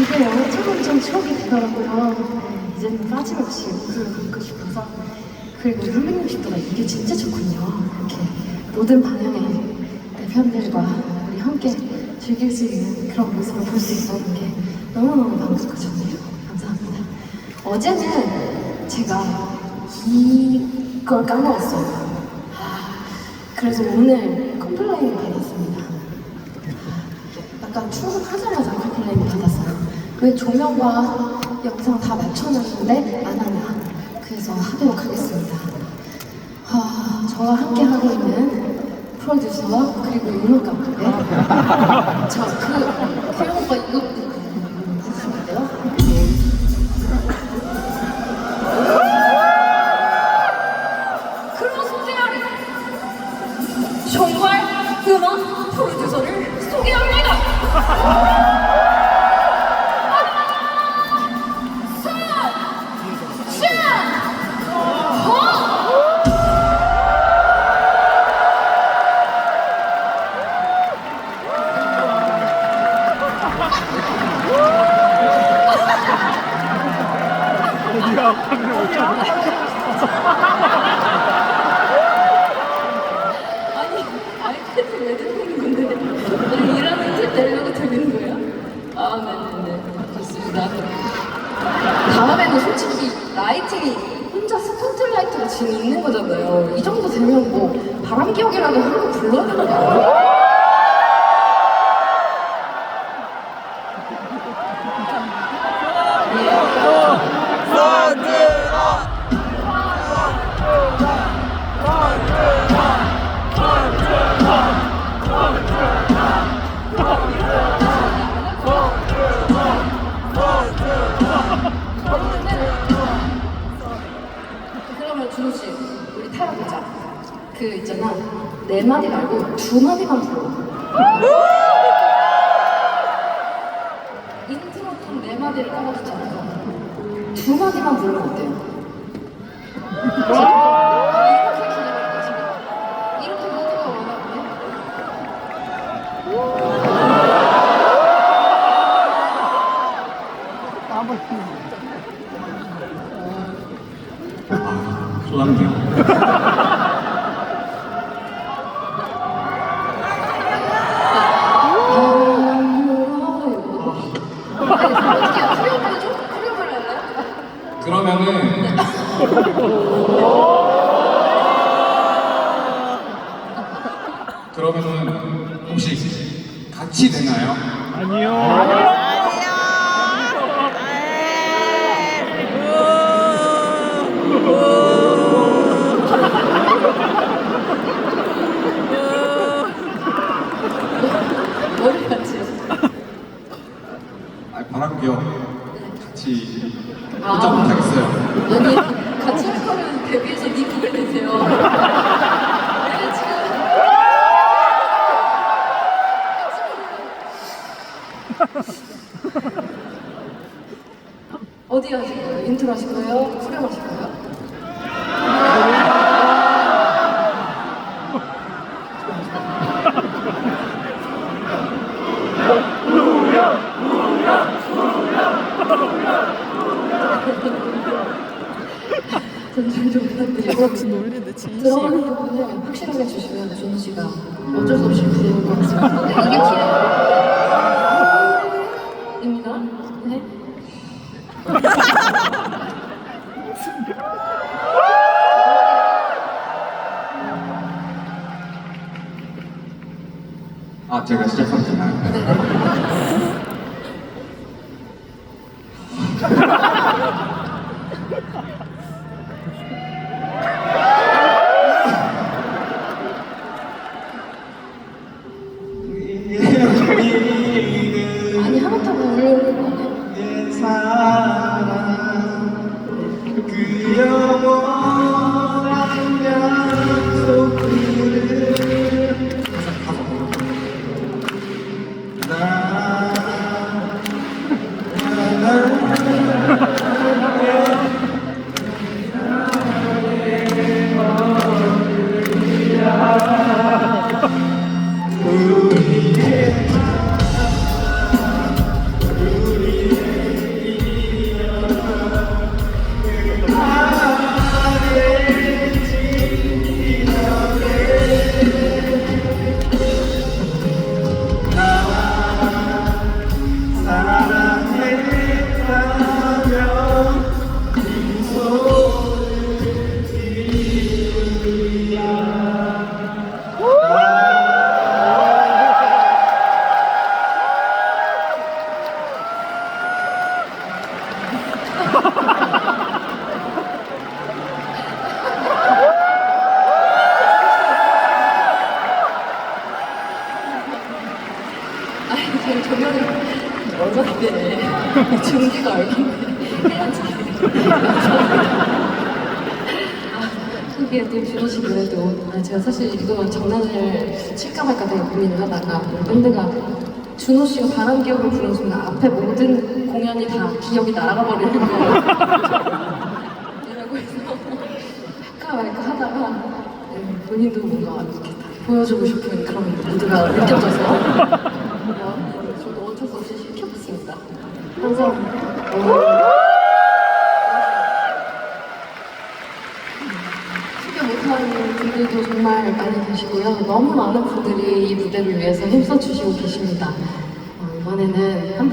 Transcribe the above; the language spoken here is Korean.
이게 엄청 엄청 추억이 되더라고요. 네, 이제는 빠짐없이 웃음을 담고 싶어서 그리고 360도가 이게 진짜 좋군요. 이렇게 모든 방향의 내 팬들과 우리 함께 즐길 수 있는 그런 모습을 볼 수 있다는 게 너무너무 반갑고 좋네요. 감사합니다. 어제는 제가 이걸 까먹었어요. 아, 그래서 오늘 컴플레인 받았습니다. 약간 출근하자마자 컴플레인 받았어요. 왜 조명과 영상 다 맞춰놨는데 안 하냐. 그래서 하도록 하겠습니다. 아, 저와 함께 하고 있는 프로듀서 그리고 감독의 저그 태영 오빠 아니 아이패드 왜 들고 있는 건데? 아니 일하는 데 내려고 들리는 거예요? 아 네 네 네 좋습니다. 다음에는 솔직히 라이팅이 혼자 스포트라이트가 지금 있는 거잖아요. 이 정도 되면 뭐 바람 기억이라도 한번 불러야 되는 거 아니에요? 그 그 있잖아, 네 마디 말고 두 마디만 불러. 인트로 통네 마디를 까먹었잖아요. 두 마디만 부르면 어때요? 원하는데? 좋았네요. 그러면은 그러면은 혹시 같이 되나요? 같이. 아, 바람기요. 같이 아. 아니, 같이 할 거면 데뷔해서 네 곡을 내세요. 지금. 어디 하실 거예요? 인트로 하실 거예요? 후렴 하실 거예요? 전달 좀 부탁드리고 노래인데 진심. 들어가는 부분을 확실하게 주시면 준호 씨가 어쩔 수 없이 부르는 것 같습니다. 네, 이게 기회 입니다. 네. 아, 제가 시작하면 되나요? 지금 조명이 얼마인데 중지가 얼마인데 또 준호 씨 노래도 아, 제가 사실 이거 장난을 칠까 말까 되게 고민을 하다가 밴드가 준호 씨가 바람 기억을 부른 순간 앞에 모든 공연이 다 기억이 날아가 버리는 거예요. 이라고 해서 할까 말까 하다가 네, 본인도 뭔가 이렇게 다. 보여주고 싶은 그런 무드가 느껴져서 어, 저도 어쩔 수 없이 시켜봤습니다. 어, 소개 못하는 분들도 정말 많이 계시고요. 너무 많은 분들이 이 무대를 위해서 힘써주시고 계십니다. 어, 이번에는 한 번.